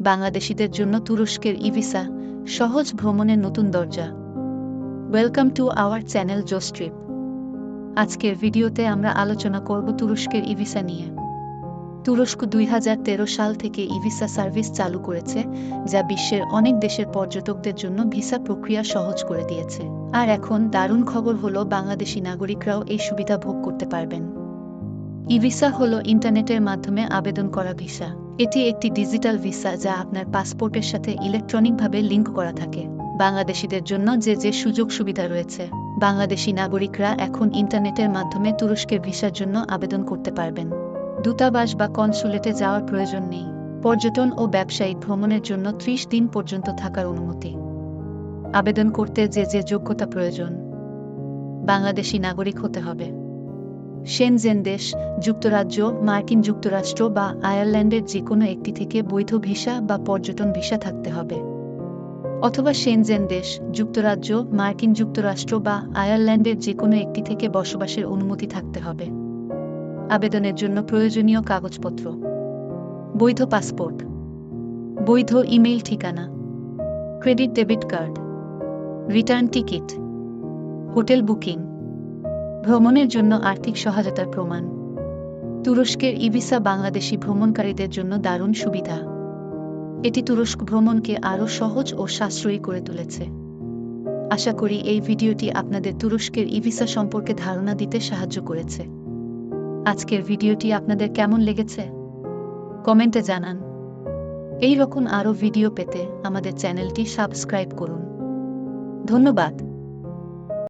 বাংলাদেশিদের জন্য তুরস্কের ইভিসা, সহজ ভ্রমণের নতুন দরজা। ওয়েলকাম টু আওয়ার চ্যানেল জোস্ট্রিপ আজকের ভিডিওতে আমরা আলোচনা করব তুরস্কের ইভিসা নিয়ে। তুরস্ক দুই হাজার তেরো সাল থেকে ইভিসা সার্ভিস চালু করেছে, যা বিশ্বের অনেক দেশের পর্যটকদের জন্য ভিসা প্রক্রিয়া সহজ করে দিয়েছে। আর এখন দারুণ খবর হলো বাংলাদেশি নাগরিকরাও এই সুবিধা ভোগ করতে পারবেন। ইভিসা হলো ইন্টারনেটের মাধ্যমে আবেদন করা ভিসা। এটি একটি ডিজিটাল ভিসা যা আপনার পাসপোর্টের সাথে ইলেকট্রনিকভাবে লিংক করা থাকে। বাংলাদেশিদের জন্য যে যে সুযোগ সুবিধা রয়েছে। বাংলাদেশি নাগরিকরা এখন ইন্টারনেটের মাধ্যমে তুরস্কের ভিসার জন্য আবেদন করতে পারবেন। দূতাবাস বা কনসুলেটে যাওয়ার প্রয়োজন নেই। পর্যটন ও ব্যবসায়িক ভ্রমণের জন্য ত্রিশ দিন পর্যন্ত থাকার অনুমতি। আবেদন করতে যে যে যোগ্যতা প্রয়োজন। বাংলাদেশি নাগরিক হতে হবে। সেনজেন দেশ যুক্তরাজ্য, মার্কিন যুক্তরাষ্ট্র বা আয়ারল্যান্ডের যে কোনো একটি থেকে বৈধ ভিসা বা পর্যটন ভিসা থাকতে হবে। অথবা সেনজেন দেশ যুক্তরাজ্য, মার্কিন যুক্তরাষ্ট্র বা আয়ারল্যান্ডের যে কোনো একটি থেকে বসবাসের অনুমতি থাকতে হবে। আবেদনের জন্য প্রয়োজনীয় কাগজপত্র। বৈধ পাসপোর্ট। বৈধ ইমেইল ঠিকানা। Credit debit card. Return ticket. Hotel booking. ভ্রমণের জন্য আর্থিক সহায়তার প্রমাণ। তুরস্কের ইভিসা বাংলাদেশি ভ্রমণকারীদের জন্য দারুণ সুবিধা। এটি তুরস্ক ভ্রমণকে আরও সহজ ও সাশ্রয়ী করে তুলেছে। আশা করি এই ভিডিওটি আপনাদের তুরস্কের ইভিসা সম্পর্কে ধারণা দিতে সাহায্য করেছে। আজকের ভিডিওটি আপনাদের কেমন লেগেছে? কমেন্টে জানান। এই রকম আরও ভিডিও পেতে আমাদের চ্যানেলটি সাবস্ক্রাইব করুন। ধন্যবাদ।